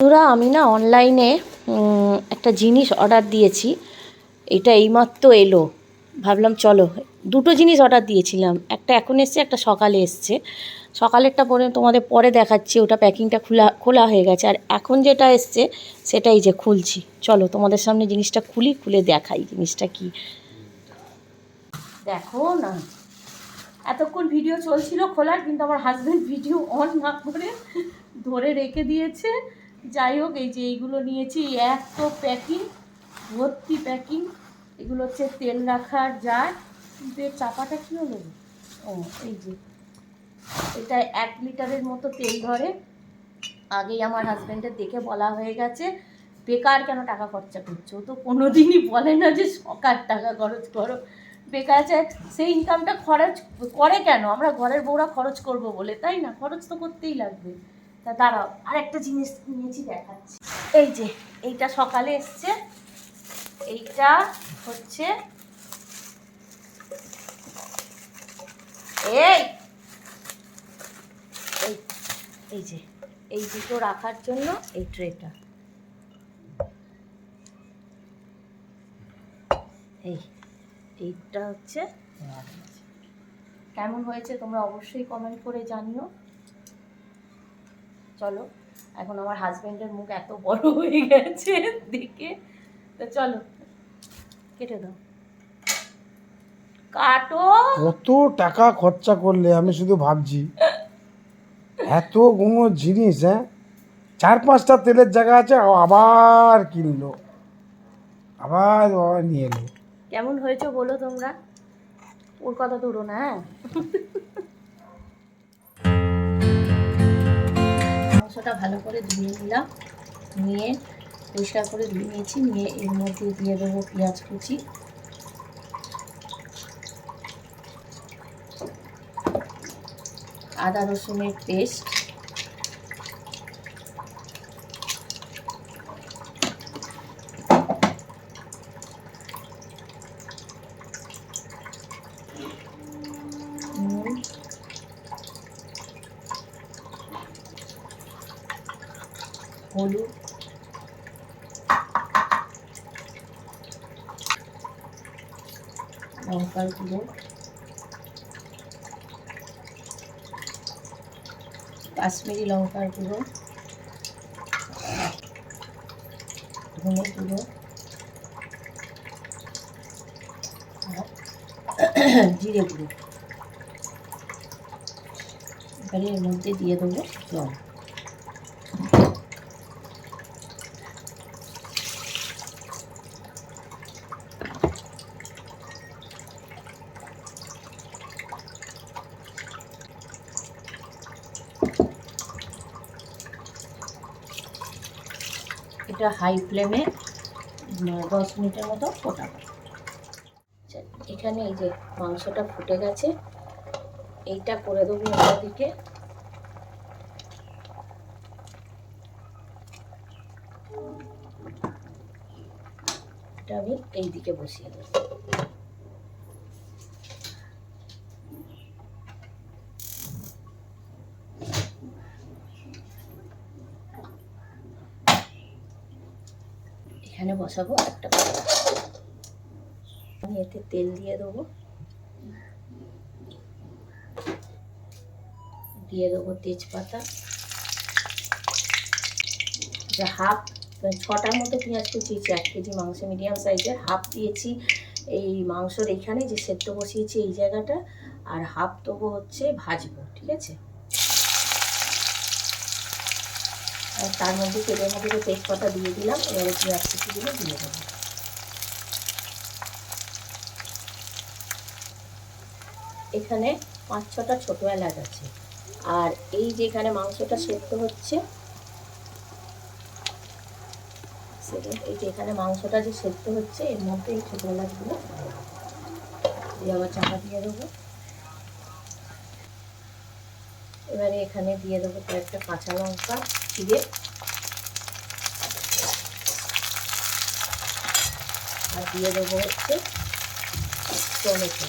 বন্ধুরা, আমি না অনলাইনে একটা জিনিস অর্ডার দিয়েছি। এটা এইমাত্র এলো। ভাবলাম, চলো, দুটো জিনিস অর্ডার দিয়েছিলাম। একটা এখন এসছে, একটা সকালে এসছে। সকালেরটা পরে তোমাদের পরে দেখাচ্ছি, ওটা প্যাকিংটা খোলা খোলা হয়ে গেছে। আর এখন যেটা এসছে, সেটাই যে খুলছি। চলো, তোমাদের সামনে জিনিসটা খুলি, খুলে দেখাই জিনিসটা কি। দেখো না, এতক্ষণ ভিডিও চলছিল খোলার, কিন্তু আমার হাজব্যান্ড ভিডিও অন না করে ধরে রেখে দিয়েছে। যাই হোক, এই যে এইগুলো নিয়েছি, এত প্যাকিং ভর্তি প্যাকিং এগুলো হচ্ছে তেল রাখার জার কিন্তু এর চাপাটা কী হলো? ও, এই যে, এটা এক লিটারের মতো তেল ধরে, আগেই আমার হাজব্যান্ডের দেখে বলা হয়ে গেছে, বেকার কেন টাকা খরচা করছ? তো কোনো দিনই বলে না যে সকার টাকা খরচ করো। বেকার আছে সেই ইনকামটা খরচ করে কেন? আমরা ঘরের বউরা খরচ করব বলে, তাই না? খরচ তো করতেই লাগবে। তা দাঁড়াও আর একটা জিনিস নিয়েছি দেখাচ্ছি। এই যে এইটা সকালে এসছে এইটা হচ্ছে এই এই এই যে এই দুটো রাখার জন্য এই ট্রেটা। এই এইটা হচ্ছে কেমন হয়েছে তোমরা অবশ্যই কমেন্ট করে জানিও। চলো এখন আমার হাজবেন্ডের মুখ এত বড় হয়ে গেছে দেখে। তো চলো কেটে দাও। কাটো! কত টাকা খরচা করলে আমি শুধু ভাবছি। এত কোনো জিনিস হ্যাঁ? চার পাঁচটা তেলের জায়গা আছে আবার কিনলো। আবার আবার নিয়ে এলো। কেমন হয়েছে বলো তোমরা? ওর কথা ধরো না হ্যাঁ? মাংসটা ভালো করে ধুয়ে নিলাম। নিয়ে পরিষ্কার করে ধুয়ে নিয়েছি। নিয়ে এর মধ্যে দিয়ে দেবো পেঁয়াজ কুচি। আদা রসুনের পেস্ট নুন হলুদ। লঙ্কার গুঁড়ো। কাশ্মীরি লঙ্কার গুঁড়ো। ধনে গুঁড়ো। জিরে গুঁড়ো। এবারে এর মধ্যে দিয়ে দেবো জল। এটা হাই ফ্লেমে দশ মিনিটের মতো ফোটাবো। আচ্ছা, এখানে এই যে মাংসটা ফুটে গেছে এইটা করে দেবো অন্যদিকে। এটা আমি এইদিকে বসিয়ে দেবো এখানে বসাবো একটা আমি এতে তেল দিয়ে দেবো। দিয়ে দেবো তেজপাতা। হাফ ছটার মতো পেঁয়াজ কুচিয়েছি, এক কেজি মাংস মিডিয়াম সাইজের। হাফ দিয়েছি এই মাংসর এখানে যে সেদ্ধ বসিয়েছি এই জায়গাটা। আর হাফ দেবো হচ্ছে ভাজবো, ঠিক আছে? আর তার মধ্যে তেলের মধ্যে তেজপাতা দিয়ে দিলাম, এবারে পেঁয়াজ কুচিগুলো দিয়ে দেবো। এখানে পাঁচ ছটা ছোটো এলাচ আছে। আর এই যে এখানে মাংসটা সেদ্ধ হচ্ছে এই যে এখানে মাংসটা যে সেদ্ধ হচ্ছে, এর মধ্যে এই ছোটো এলাচগুলো দিয়ে আবার চাপা দিয়ে দেবো। এবারে এখানে দিয়ে দেবো কয়েকটা কাঁচা লঙ্কা চিড়ে আর দিয়ে দেবো হচ্ছে টমেটো।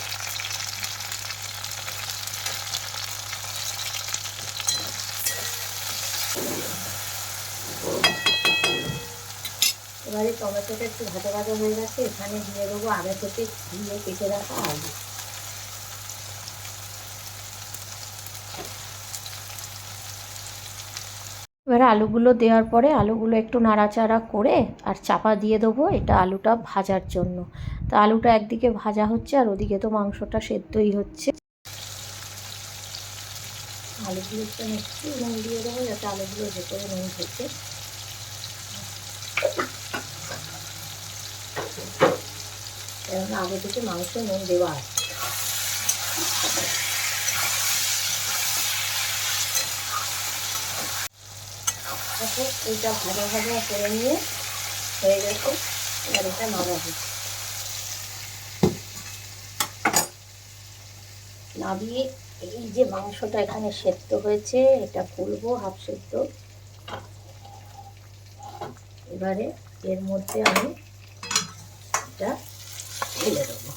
এবারে টমেটোটা একটু ভাজা ভাজা হয়ে গেছে, এখানে দিয়ে দেবো আগে থেকে ধুয়ে কেটে রাখা আলু। এবারে আলুগুলো দেওয়ার পরে আলুগুলো একটু নাড়াচাড়া করে আর চাপা দিয়ে দেবো এটা আলুটা ভাজার জন্য। তো আলুটা একদিকে ভাজা হচ্ছে আর ওদিকে তো মাংসটা সেদ্ধই হচ্ছে। আলুগুলো একটু নুন দিয়ে দেবো যাতে আলুগুলো ভেতরে নুন থেকে কেননা আগে থেকে মাংস নুন দেওয়া আছে। দেখো এইটা ভাজা করে নিয়ে হয়ে গেছে এবার এটা নামাবো। নামিয়ে এই যে মাংসটা এখানে সেদ্ধ হয়েছে, এটা ফুলবো, হাফ সেদ্ধ। এবারে এর মধ্যে আমি এটা ঢেলে দেবো।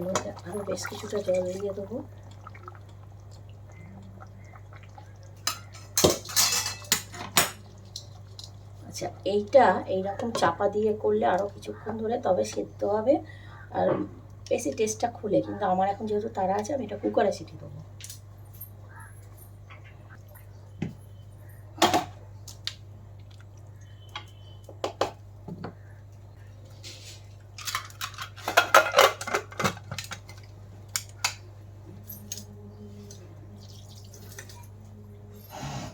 এর মধ্যে আরও বেশ কিছুটা জল দিয়ে দেবো। আচ্ছা এইটা এইরকম চাপা দিয়ে করলে আরও কিছুক্ষণ ধরে তবে সেদ্ধ হবে। আর বেশি টেস্টটা খুলে, কিন্তু আমার এখন যেহেতু তারা আছে, আমি এটা কুকারে সিটি দেবো।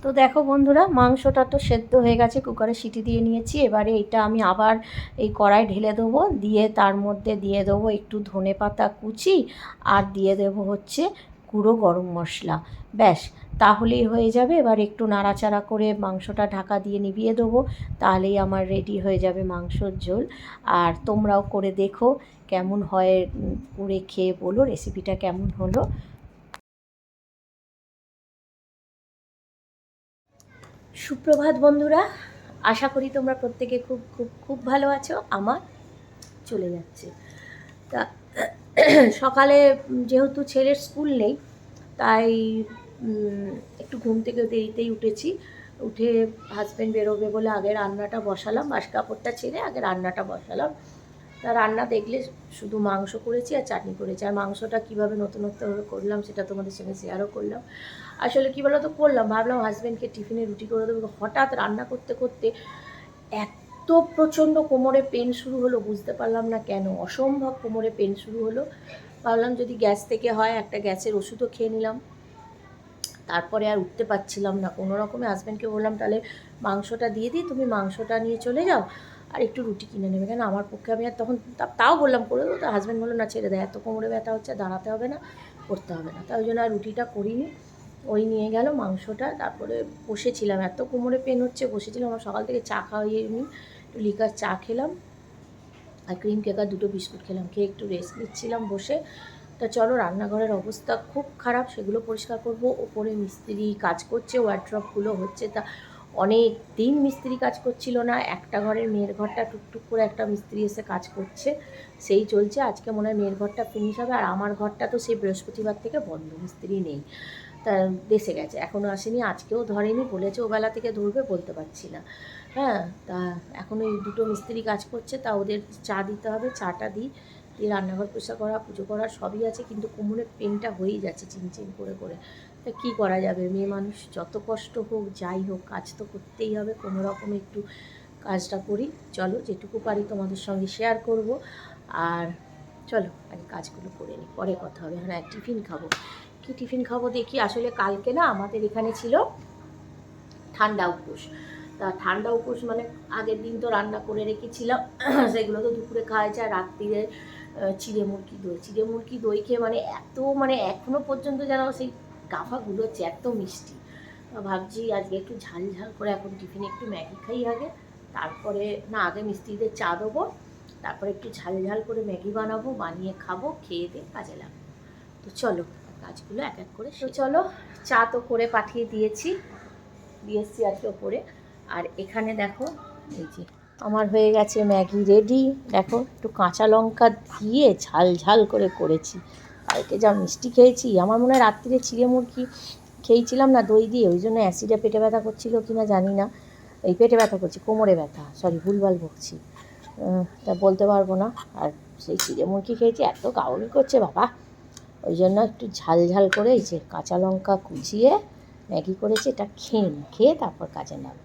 তো দেখো বন্ধুরা, মাংসটা তো সেদ্ধ হয়ে গেছে, কুকারে সিটি দিয়ে নিয়েছি। এবারে এটা আমি আবার এই কড়াই ঢেলে দেবো, দিয়ে তার মধ্যে দিয়ে দেবো একটু ধনে পাতা কুচি, আর দিয়ে দেবো হচ্ছে গুঁড়ো গরম মশলা। ব্যাস, তাহলেই হয়ে যাবে। এবার একটু নাড়াচাড়া করে মাংসটা ঢাকা দিয়ে নিভিয়ে দেবো, তাহলেই আমার রেডি হয়ে যাবে মাংসর ঝোল। আর তোমরাও করে দেখো কেমন হয় করে খেয়ে বলো রেসিপিটা কেমন হলো। সুপ্রভাত বন্ধুরা, আশা করি তোমরা প্রত্যেকে খুব খুব খুব ভালো আছো। আমার চলে যাচ্ছে। তা, সকালে যেহেতু ছেলের স্কুল নেই, তাই একটু ঘুম থেকে দেরিতেই উঠেছি। উঠে হাজব্যান্ড বেরোবে বলে আগে রান্নাটা বসালাম বাস কাপড়টা ছেড়ে আগে রান্নাটা বসালাম। তা রান্না দেখলে শুধু মাংস করেছি আর চাটনি করেছি। আর মাংসটা কীভাবে নতুনত্বভাবে করলাম সেটা তোমাদের সঙ্গে শেয়ারও করলাম। আসলে কী বলো তো করলাম, ভাবলাম হাজব্যান্ডকে টিফিনে রুটি করে দেবো। হঠাৎ রান্না করতে করতে এত প্রচণ্ড কোমরে পেন শুরু হলো, বুঝতে পারলাম না কেন। অসম্ভব কোমরে পেন শুরু হলো। ভাবলাম যদি গ্যাস থেকে হয়, একটা গ্যাসের ওষুধও খেয়ে নিলাম। তারপরে আর উঠতে পারছিলাম না। কোনো রকমে হাজব্যান্ডকে বললাম, তাহলে মাংসটা দিয়ে দিই, তুমি মাংসটা নিয়ে চলে যাও। আর একটু রুটি কিনে নেবে। কেন? আমার পক্ষে আমি আর তখন তাও বললাম, করে দেবো তো হাজব্যান্ড বলল, না, ছেড়ে দেয় এত কোমরে ব্যথা হচ্ছে, দাঁড়াতে হবে না, করতে হবে না। তাই ওই জন্য আর রুটিটা করিনি। ওই নিয়ে গেল মাংসটা, তারপরে বসেছিলাম। এত কোমরে পেন হচ্ছে, বসেছিলাম। আমার সকাল থেকে চা খাওয়াইয়ে নি। একটু লিকার চা খেলাম। আর ক্রিম কেক আর দুটো বিস্কুট খেলাম। খেয়ে একটু রেস্ট নিচ্ছিলাম বসে। তা চলো, রান্নাঘরের অবস্থা খুব খারাপ। সেগুলো পরিষ্কার করব। ওপরে মিস্ত্রি কাজ করছে ওয়ার্ড্রপগুলো হচ্ছে। তা অনেক দিন মিস্ত্রি কাজ করছিল না, একটা ঘরের মেয়ের ঘরটা টুকটুক করে একটা মিস্ত্রি এসে কাজ করছে, সেই চলছে, আজকে মনে হয় মেয়ের ঘরটা ফিনিশ হবে, আর আমার ঘরটা তো সেই বৃহস্পতিবার থেকে বন্ধ, মিস্ত্রি নেই। তা দেশে গেছে এখনও আসেনি, আজকেও ধরেনি, বলেছে ওবেলা থেকে ধরবে, বলতে পারছি না। হ্যাঁ তা এখন ওই দুটো মিস্ত্রি কাজ করছে, তা ওদের চা দিতে হবে, চাটা দিই, দিয়ে রান্নাঘর পরিষ্কার করা, পুজো করা, সবই আছে, কিন্তু কোমরের পেনটা হয়েই যাচ্ছে, চিনচিন করে করে। তা কী করা যাবে? মেয়ে মানুষ যত কষ্ট হোক, যাই হোক, কাজ তো করতেই হবে। কোনো রকম একটু কাজটা করি। চলো, যেটুকু পারি তোমাদের সঙ্গে শেয়ার করব। আর চলো আগে কাজগুলো করে নিই। পরে কথা হবে। হ্যাঁ টিফিন খাব। কি টিফিন খাব দেখি? আসলে কালকে না আমাদের এখানে ছিল ঠান্ডা উপোস। তা ঠান্ডা উপোস মানে আগের দিন তো রান্না করে রেখেছিলাম। সেগুলো তো দুপুরে খাওয়া যায়। রাত্রিরে চিড়ে মুরগি দই। চিড়ে মুরগি দই খেয়ে মানে এত মানে এখনও পর্যন্ত যেন সেই গাফা গুলোচ্ছে এত মিষ্টি। ভাবছি আজকে একটু ঝাল ঝাল করে এখন টিফিনে একটু ম্যাগি খাই আগে। তারপরে না আগে মিস্ত্রিদের চা দেবো। তারপরে একটু ঝাল ঝাল করে ম্যাগি বানাবো বানিয়ে খাব খেয়ে দিয়ে কাজে লাগবো। তো চলো কাজগুলো এক এক করে তো চলো চা তো করে পাঠিয়ে দিয়েছি। দিয়েছি আর কি ওপরে। আর এখানে দেখো এই যে আমার হয়ে গেছে ম্যাগি রেডি। দেখো একটু কাঁচা লঙ্কা দিয়ে ঝাল ঝাল করে করেছি। কালকে যা মিষ্টি খেয়েছি। আমার মনে হয় রাত্রিরে চিড়ে মুরগি খেয়েছিলাম না, দই দিয়ে। ওই জন্য অ্যাসিডে পেটে ব্যথা করছিল কি না জানি না। এই পেটে ব্যথা করছি, কোমরে ব্যথা। সরি ভুলভাল বকছি। তা বলতে পারব না। আর সেই চিড়ে মুরগি খেয়েছি, এত গাউলি করছে বাবা। ওই জন্য একটু ঝাল ঝাল করে এই যে কাঁচা লঙ্কা কুচিয়ে ম্যাগি করেছি, এটা খেয়ে খেয়ে তারপর কাজে নাম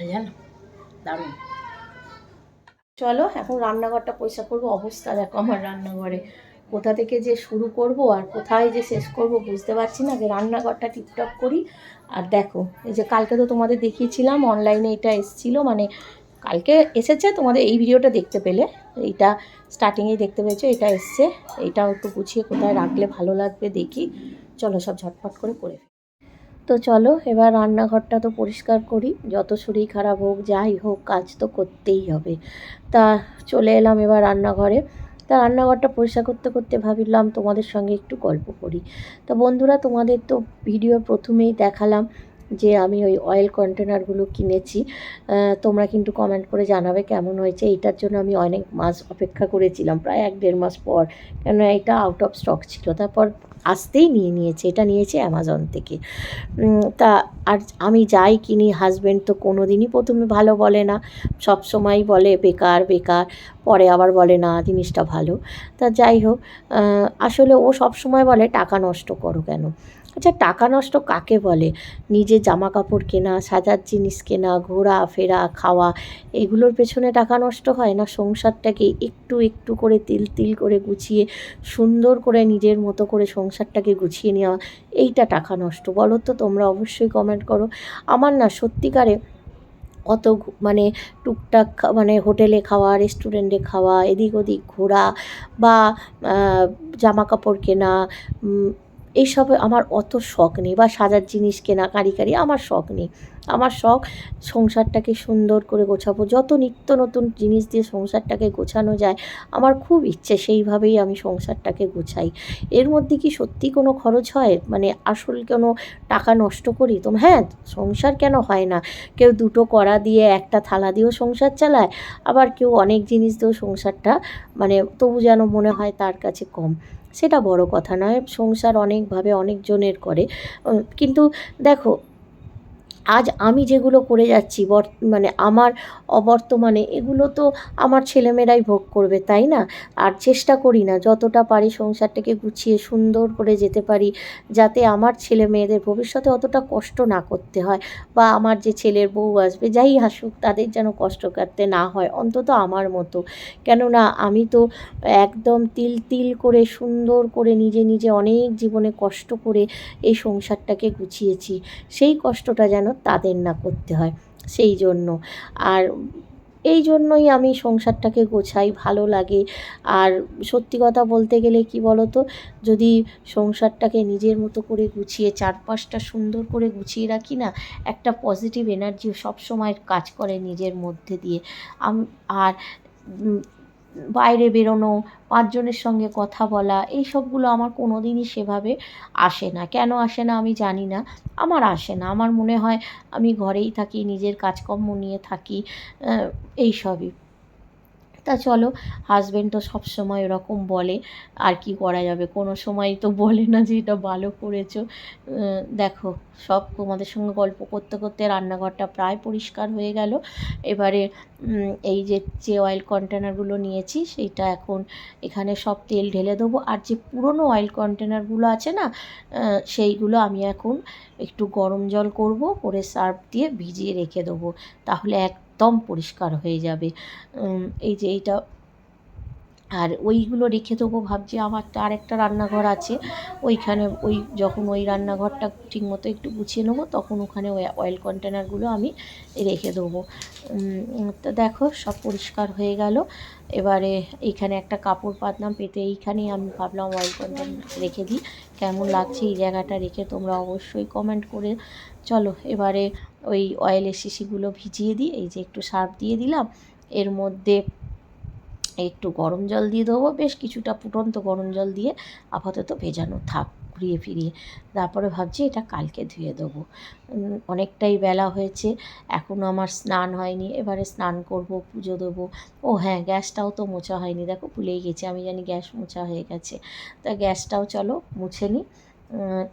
ঝাল ঝাল দারুণ। চলো, এখন রান্নাঘরটা পয়সা করব। অবস্থা দেখো আমার রান্নাঘরে। কোথা থেকে যে শুরু করব আর কোথায় যে শেষ করব বুঝতে পারছি না। যে রান্নাঘরটা টিপটপ করি। আর দেখো, এই যে কালকে তো তোমাদের দেখিয়েছিলাম অনলাইনে এটা এসছিল। মানে কালকে এসেছে, তোমাদের এই ভিডিওটা দেখতে পেলে। এইটা স্টার্টিংয়েই দেখতে পেয়েছ, এটা এসছে। এইটাও একটু গুছিয়ে কোথায় রাখলে ভালো লাগবে দেখি। চলো, সব ঝটপট করে করে। তো চলো, এবার রান্নাঘরটা তো পরিষ্কার করি। যত শরীর খারাপ হোক, যাই হোক, কাজ তো করতেই হবে। তা চলে এলাম এবার রান্নাঘরে। তা রান্নাঘরটা পরিষ্কার করতে করতে ভাবিলাম তোমাদের সঙ্গে একটু গল্প করি। তা বন্ধুরা, তোমাদের তো ভিডিও প্রথমেই দেখালাম। যে আমি ওই অয়েল কন্টেনারগুলো কিনেছি তোমরা কিন্তু কমেন্ট করে জানাবে কেমন হয়েছে। এইটার জন্য আমি অনেক মাস অপেক্ষা করেছিলাম, প্রায় এক দেড় মাস পর। কেন এটা আউট অফ স্টক ছিল, তারপর আসতেই নিয়ে নিয়েছে। এটা নিয়েছে অ্যামাজন থেকে। তা আর আমি যাই কিনি হাজব্যান্ড তো কোনো দিনই প্রথমে ভালো বলে না। সব সময় বলে, বেকার বেকার। পরে আবার বলে, না, জিনিসটা ভালো। তা যাই হোক আসলে ও সব সময় বলে, টাকা নষ্ট করো কেন? আচ্ছা টাকা নষ্ট কাকে বলে? নিজের জামা কাপড় কেনা, সাজার জিনিস কেনা, ঘোরা, ফেরা, খাওয়া, এগুলোর পেছনে টাকা নষ্ট হয় না? সংসারটাকে একটু একটু করে তিল তিল করে গুছিয়ে, সুন্দর করে নিজের মতো করে সংসারটাকে গুছিয়ে নেওয়া, এইটা টাকা নষ্ট। বলো তো, তোমরা অবশ্যই কমেন্ট করো। আমার না সত্যিকারে অত মানে টুকটাক মানে হোটেলে খাওয়া, রেস্টুরেন্টে খাওয়া, এদিক ওদিক ঘোরা বা জামা কাপড় কেনা এইসবে আমার অত শখ নেই বা সাজার জিনিস কেনা, কারি কারি আমার শখ নেই। আমার শখ সংসারটাকে সুন্দর করে গোছাবো। যত নিত্য নতুন জিনিস দিয়ে সংসারটাকে গোছানো যায়, আমার খুব ইচ্ছে সেইভাবেই আমি সংসারটাকে গোছাই। এর মধ্যে কি সত্যি কোনো খরচ হয়? মানে আসল কোনো টাকা নষ্ট করি? তো হ্যাঁ সংসার কেন হয় না? কেউ দুটো কড়া দিয়ে একটা থালা দিয়েও সংসার চালায়, আবার কেউ অনেক জিনিস দিয়েও সংসারটা মানে তবু যেন মনে হয় তার কাছে কম। সেটা বড় কথা নয়। সংসার অনেকভাবে অনেকজনের করে। কিন্তু দেখো আজ আমি যেগুলো করে যাচ্ছি, বর মানে আমার অবর্তমানে, এগুলো তো আমার ছেলেমেয়েরাই ভোগ করবে, তাই না? আর চেষ্টা করি না, যতটা পারি সংসারটাকে গুছিয়ে সুন্দর করে যেতে পারি, যাতে আমার ছেলে মেয়েদের ভবিষ্যতে অতটা কষ্ট না করতে হয়, বা আমার যে ছেলের বউ আসবে, যাই আসুক, তাদের যেন কষ্ট কাটতে না হয়, অন্তত আমার মতো। কেননা, আমি তো একদম তিল তিল করে, সুন্দর করে, নিজে নিজে অনেক জীবনে কষ্ট করে এই সংসারটাকে গুছিয়েছি। সেই কষ্টটা যেন তাদের না করতে হয়। সেই জন্য। আর এই জন্যই আমি সংসারটাকে গোছাই, ভালো লাগে। আর সত্যি কথা বলতে গেলে কি বলো তো যদি সংসারটাকে নিজের মতো করে গুছিয়ে, চারপাশটা সুন্দর করে গুছিয়ে রাখি না, একটা পজিটিভ এনার্জি সবসময় কাজ করে নিজের মধ্যে দিয়ে। আর বাইরে বেরোনো, পাঁচজনের সঙ্গে কথা বলা, এই সবগুলো আমার কোনো দিনই সেভাবে আসে না। কেন আসে না আমি জানি না। আমার আসে না। আমার মনে হয় আমি ঘরেই থাকি, নিজের কাজকর্ম নিয়ে থাকি এই সবই। তা চলো হাজব্যান্ড তো সব সময় এরকম বলে, আর কি করা যাবে? কোনো সময় তো বলে না যে এটা ভালো করেছ। দেখো, সব তোমাদের সঙ্গে গল্প করতে করতে রান্নাঘরটা প্রায় পরিষ্কার হয়ে গেল। এবারে এই যে যে অয়েল কন্টেনারগুলো নিয়েছি, সেইটা এখন এখানে সব তেল ঢেলে দেবো। আর যে পুরনো অয়েল কন্টেনারগুলো আছে না সেইগুলো আমি এখন একটু গরম জল করব, করে সার্ফ দিয়ে ভিজিয়ে রেখে দেবো। তাহলে একদম পরিষ্কার হয়ে যাবে। এই যে এইটা। আর ওইগুলো রেখে দেবো ভাবছি আমার তো আরেকটা রান্নাঘর আছে। ওইখানে ওই যখন ওই রান্নাঘরটা ঠিকমতো একটু গুছিয়ে নেব, তখন ওখানে ওই অয়েল কন্টেনারগুলো আমি রেখে দেবো। তো দেখো সব পরিষ্কার হয়ে গেল। এবারে এইখানে একটা কাপড় পাতলাম পেতে এইখানেই আমি ভাবলাম অয়েল কন্টেনার রেখে দিই। কেমন লাগছে এই জায়গাটা রেখে তোমরা অবশ্যই কমেন্ট করে চলো। এবারে ওই অয়েলের শিশিগুলো ভিজিয়ে দিই এই যে একটু সার্ফ দিয়ে দিলাম। এর মধ্যে একটু গরম জল দিয়ে দেবো। বেশ কিছুটা ফুটন্ত গরম জল দিয়ে আপাতত ভেজানো থাক, ঘুরিয়ে ফিরিয়ে। তারপরে ভাবছি এটা কালকে ধুয়ে দেবো। অনেকটাই বেলা হয়েছে এখনও আমার স্নান হয়নি। এবারে স্নান করব, পুজো দেবো। ও হ্যাঁ গ্যাসটাও তো মোছা হয়নি। দেখো ভুলেই গেছি, আমি জানি গ্যাস মোছা হয়ে গেছে। তা গ্যাসটাও চলো মুছে নিই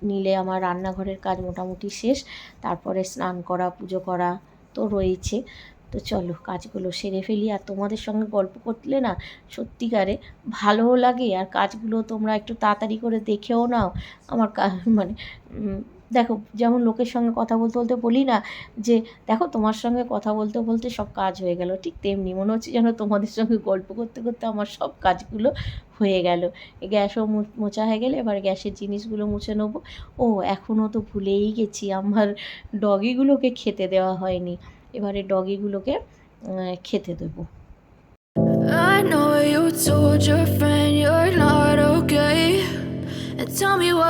নিলে আমার রান্নাঘরের কাজ মোটামুটি শেষ। তারপরে স্নান করা, পুজো করা তো রয়েছে। তো চলো, কাজগুলো সেরে ফেলি। আর তোমাদের সঙ্গে গল্প করলে না, সত্যিকারে ভালোও লাগে। আর কাজগুলো তোমরা একটু তাড়াতাড়ি করে দেখেও নাও। আমার মানে দেখো, যেমন লোকের সঙ্গে কথা বলতে বলতে বলি না, যে দেখো, তোমার সঙ্গে কথা বলতে বলতে সব কাজ হয়ে গেল। ঠিক তেমনি মনে হচ্ছে যেন তোমাদের সঙ্গে গল্প করতে করতে আমার সব কাজগুলো হয়ে গেল। গ্যাসও মু- মোছা হয়ে গেলে এবার গ্যাসের জিনিসগুলো মুছে নেব। ও এখনও তো ভুলেই গেছি, আমার ডগিগুলোকে খেতে দেওয়া হয়নি। এবারে ডগিগুলোকে খেতে দেবো। I know you told your friend you're not okay. And tell me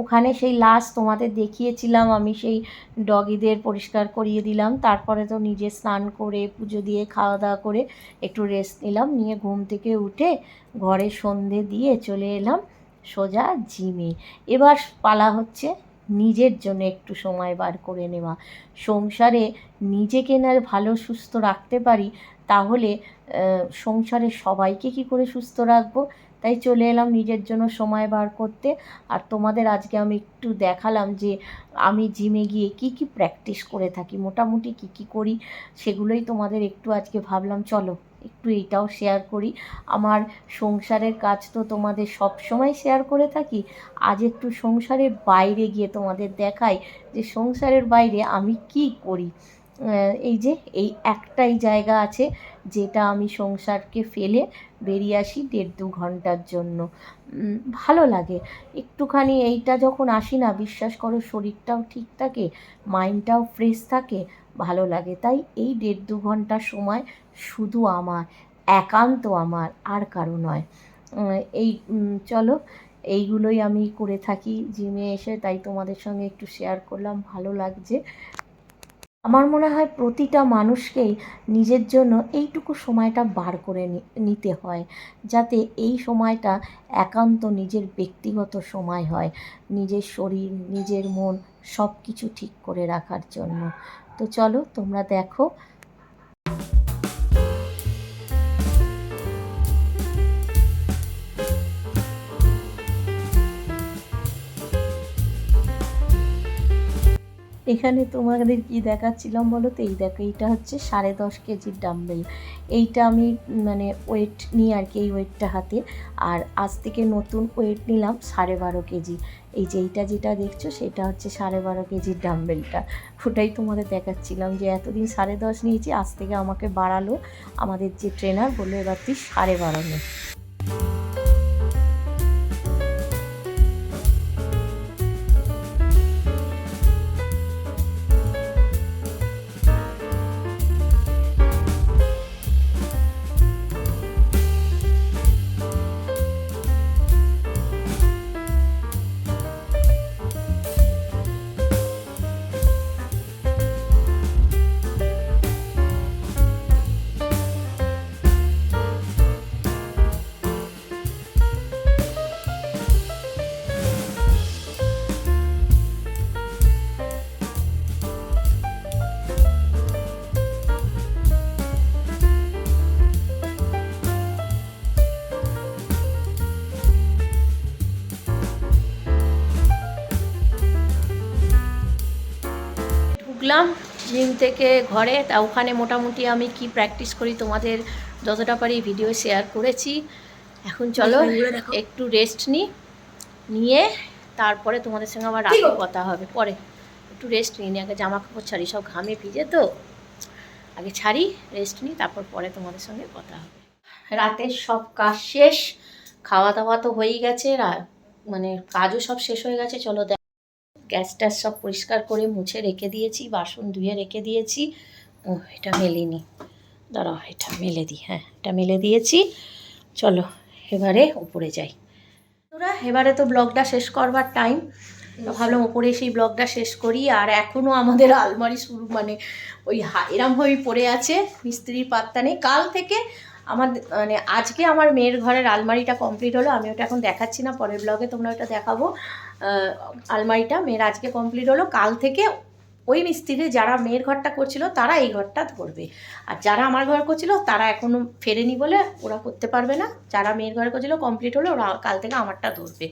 ওখানে সেই লাস্ট তোমাদের দেখিয়েছিলাম, আমি সেই ডগিদের পরিষ্কার করিয়ে দিলাম। তারপরে তো নিজে স্নান করে, পুজো দিয়ে, খাওয়া দাওয়া করে একটু রেস্ট নিলাম। নিয়ে ঘুম থেকে উঠে ঘরে সন্ধে দিয়ে চলে এলাম সোজা জিমে। এবার পালা হচ্ছে নিজের জন্য একটু সময় বার করে নেওয়া। সংসারে নিজেকে না ভালো, সুস্থ রাখতে পারি, তাহলে সংসারে সবাইকে কি করে সুস্থ রাখব? তাই চলে এলাম নিজের জন্য সময় বার করতে। আর তোমাদের আজকে আমি একটু দেখালাম যে আমি জিমে গিয়ে কি কি প্র্যাকটিস করে থাকি, মোটামুটি কি কি করি, সেগুলোই তোমাদের একটু আজকে ভাবলাম। চলো একটু এইটাও শেয়ার করি। আমার সংসারের কাজ তো তোমাদের সব সময় শেয়ার করে থাকি। আজ একটু সংসারের বাইরে গিয়ে তোমাদের দেখাই যে সংসারের বাইরে আমি কি করি। এই যে, এই একটাই জায়গা আছে। যেটা আমি সংসারকে ফেলে বেরিয়ে আসি দেড় দু ঘণ্টার জন্য। ভালো লাগে। একটুখানি এইটা যখন আসি না, বিশ্বাস করো শরীরটাও ঠিক থাকে মাইন্ডটাও ফ্রেশ থাকে, ভালো লাগে। তাই এই দেড় দু ঘণ্টা সময় শুধু আমার, একান্ত আমার, আর কারও নয়। এই চলো, এইগুলোই আমি করে থাকি। জিমে এসে তাই তোমাদের সঙ্গে একটু শেয়ার করলাম, ভালো লাগছে। আমার মনে হয় প্রতিটা মানুষকেই নিজের জন্য এইটুকু সময়টা বার করে নিতে হয়। যাতে এই সময়টা একান্ত নিজের ব্যক্তিগত সময় হয়। নিজের শরীর, নিজের মন সব কিছু ঠিক করে রাখার জন্য। তো চলো তোমরা দেখো। এখানে তোমাদের কি দেখাচ্ছিলাম বলো তো? এই দেখো, এইটা হচ্ছে সাড়ে দশ কেজির ডাম্বেল। এইটা আমি মানে ওয়েট নিই আর কি, এই ওয়েটটা হাতে। আর আজ থেকে নতুন ওয়েট নিলাম সাড়ে বারো কেজি। এই যে এইটা যেটা দেখছ, সেটা হচ্ছে সাড়ে বারো কেজির ডাম্বেলটা। ওটাই তোমাদের দেখাচ্ছিলাম যে এতদিন সাড়ে দশ নিয়েছি, আজ থেকে আমাকে বাড়ালো। আমাদের যে ট্রেনার বলল, এবার তুই সাড়ে বারো নে। থেকে ঘরে তা ওখানে মোটামুটি আমি কি প্র্যাকটিস করি তোমাদের যতটা পারি ভিডিও শেয়ার করেছি। এখন চলো একটু রেস্ট নিই নিয়ে তারপরে তোমাদের সঙ্গে আবার রাতে কথা হবে। পরে একটু রেস্ট নিই নিয়ে আগে জামা কাপড় ছাড়ি সব ঘামে ভিজে তো। আগে ছাড়ি রেস্ট নিই তারপর পরে তোমাদের সঙ্গে কথা হবে। রাতের সব কাজ শেষ খাওয়া দাওয়া তো হয়েই গেছে মানে কাজও সব শেষ হয়ে গেছে চলো দেখ গ্যাস ট্যাস সব পরিষ্কার করে মুছে রেখে দিয়েছি বাসন ধুয়ে রেখে দিয়েছি। ও এটা মেলিনি। দাঁড়াও এটা মেলে দিই হ্যাঁ এটা মেলে দিয়েছি। চলো এবারে উপরে যাই। তোরা এবারে তো ব্লগটা শেষ করবার টাইম ভাবলাম ওপরে সেই ব্লগটা শেষ করি আর এখনও আমাদের আলমারি শুরু মানে ওই হা- এরমভাবেই পড়ে আছে মিস্ত্রির পাত্তা নেই। কাল থেকে আমার মানে আজকে আমার মেয়ের ঘরের আলমারিটা কমপ্লিট হলো আমি ওটা এখন দেখাচ্ছি না পরের ব্লগে তোমরা ওটা দেখাবো। আলমারিটা মেয়ের আজকে কমপ্লিট হলো। কাল থেকে ওই মিস্ত্রি যারা মেয়ের ঘরটা করছিল তারা এই ঘরটা ধরবে। আর যারা আমার ঘর করছিল তারা এখনও ফেরেনি বলে ওরা করতে পারবে না। যারা মেয়ের ঘর করছিল কমপ্লিট হলো ওরা কাল থেকে আমারটা ধরবে।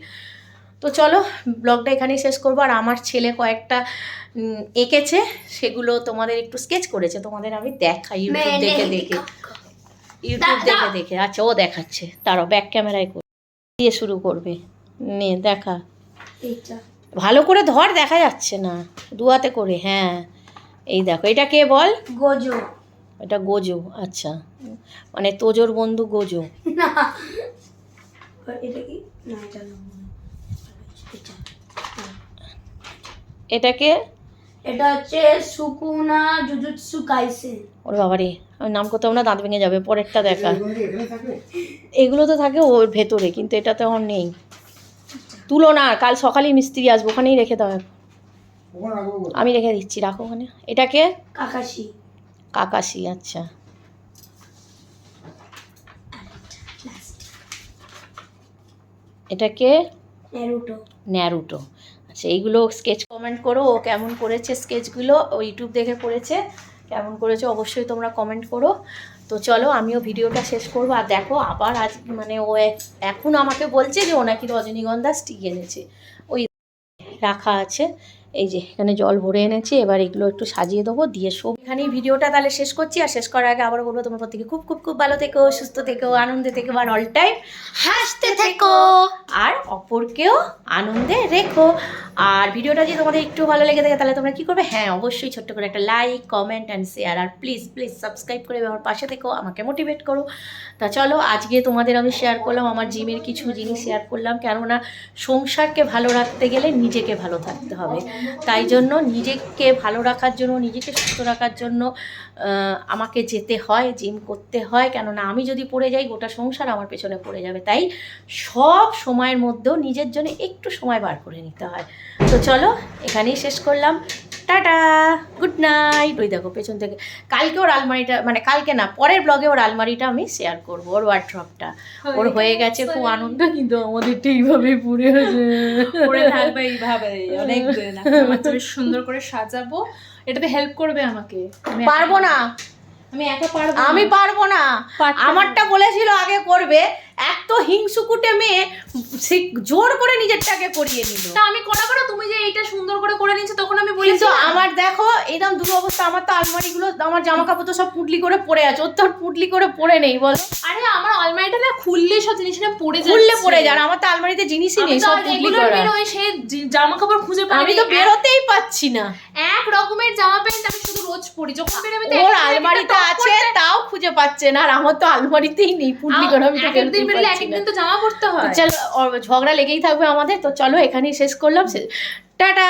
তো চলো ব্লগটা এখানেই শেষ করব। আর আমার ছেলে কয়েকটা এঁকেছে সেগুলো তোমাদের একটু স্কেচ করেছে। তোমাদের আমি দেখাই ইউটিউব দেখে দেখে। ইউটিউব দেখে দেখে। আচ্ছা ও দেখাচ্ছে। তারও ব্যাক ক্যামেরায় করে। দিয়ে শুরু করবে। নে দেখা। ভালো করে ধর দেখা যাচ্ছে না। দুয়াতে করে হ্যাঁ। এই দেখো এটা কে বল? গোজো। এটা গোজো আচ্ছা। মানে তোজোর বন্ধু গোজো। এটাকে এটা হচ্ছে সুকুনা জুজুৎসু কাইসেন ওর বাবারে আমি নাম করতাম না দাঁত ভেঙে যাবে পরেরটা দেখা। এগুলো তো থাকে ওর ভেতরে কিন্তু এটা তো আমার নেই। তুলো না কাল সকালেই মিস্ত্রি আসব ওখানেই রেখে দাও এখন। আমি রেখে দিচ্ছি রাখো ওখানে। এটাকে কাকাশি। কাকাশি আচ্ছা। এটাকে নেরুটো ন্যারুটো। আচ্ছা এইগুলো স্কেচ কমেন্ট করো ও কেমন করেছে স্কেচগুলো ও ইউটিউব দেখে করেছে কেমন করেছে অবশ্যই তোমরা কমেন্ট করো। তো চলো আমিও ভিডিওটা শেষ করব। আর দেখো আবার আজ মানে ও এখন আমাকে বলছে যে ও নাকি রজনীগন্ধা স্টিক এনেছে। ওই রাখা আছে। এই যে, এখানে জল ভরে এনেছি, এবার এগুলো একটু সাজিয়ে দেবো, দিয়ে সব এখানেই ভিডিওটা তাহলে শেষ করছি, আর শেষ করার আগে আবার বলব, তোমরা প্রত্যেকে খুব খুব খুব ভালো থেকো, সুস্থ থেকো, আনন্দে থেকো, আর অল টাইম হাসতে থেকো। আর অপরকেও আনন্দে রেখো। আর ভিডিওটা যদি তোমাদের একটু ভালো লেগে থাকে, তাহলে তোমরা কী করবে? হ্যাঁ অবশ্যই ছোট্ট করে একটা লাইক কমেন্ট অ্যান্ড শেয়ার আর প্লিজ প্লিজ সাবস্ক্রাইব করে আমার পাশে থেকো, আমাকে মোটিভেট করো। তা চলো, আজকে তোমাদের আমি শেয়ার করলাম, আমার জিমের কিছু জিনিস শেয়ার করলাম, কেননা সংসারকে ভালো রাখতে গেলে নিজেকে ভালো থাকতে হবে। তাই জন্য নিজেকে ভালো রাখার জন্য, নিজেকে সুস্থ রাখার জন্য আমাকে যেতে হয় জিম করতে হয়। কেননা আমি যদি পড়ে যাই, গোটা সংসার আমার পেছনে পড়ে যাবে। তাই সব সময়ের মধ্যেও নিজের জন্য একটু সময় বার করে নিতে হয়। তো চলো, এখানেই শেষ করলাম। টাটা গুড নাইট ওই দেখো পেছন থেকে। কালকে ওর আলমারিটা মানে কালকে না পরের ব্লগে ওর আলমারিটা আমি শেয়ার করব ওর ওয়ার্ড্রপটা ওর হয়ে গেছে। খুব আনন্দ কিন্তু আমাদেরটা পুড়ে আছে পরে থাকবে এইভাবে অনেক তো সুন্দর করে সাজাবো। এটাতে হেল্প করবে আমাকে। পারব না। আমি একা পারব আমি না। পারব না আমারটা বলেছিল আগে করবে। এত হিংসুকুটে মেয়ে সে জোর করে নিজেরটাকে করিয়ে নিল। তা আমি করা করো তুমি যে এইটা সুন্দর করে করে নিচ্ছ তখন আমি বলেছি কিন্তু আমার দেখো এইরকম দু অবস্থা আমার তো আলমারিগুলো আমার জামা কাপড় তো সব পুটলি করে পড়ে আছে ওর তো পুটলি করে পড়ে নেই বলো। আরে আমার আলমারিটা না খুললে সব জিনিসটা পড়ে যাচ্ছে। খুললে পড়ে যান আমার তো আলমারিতে জিনিসই নেই সব পুটলি করা। বেরোই সে জামা কাপড় খুঁজে পাই আমি তো বেরোতেই পাচ্ছি না। এক রকমের জামা প্যান্ট আমি শুধু রোজ পরি। যখন বেরোবে তো ওর আলমারিতে আছে তাও খুঁজে পাচ্ছে না আর আমার তো আলমারিতেই নেই পুটলি করে আমি তো একদিন বেরোলে না। একদিন তো জামা পরতে হয়। চল ঝগড়া লেগেই থাকবে আমাদের তো চলো এখানেই শেষ করলাম। টাটা!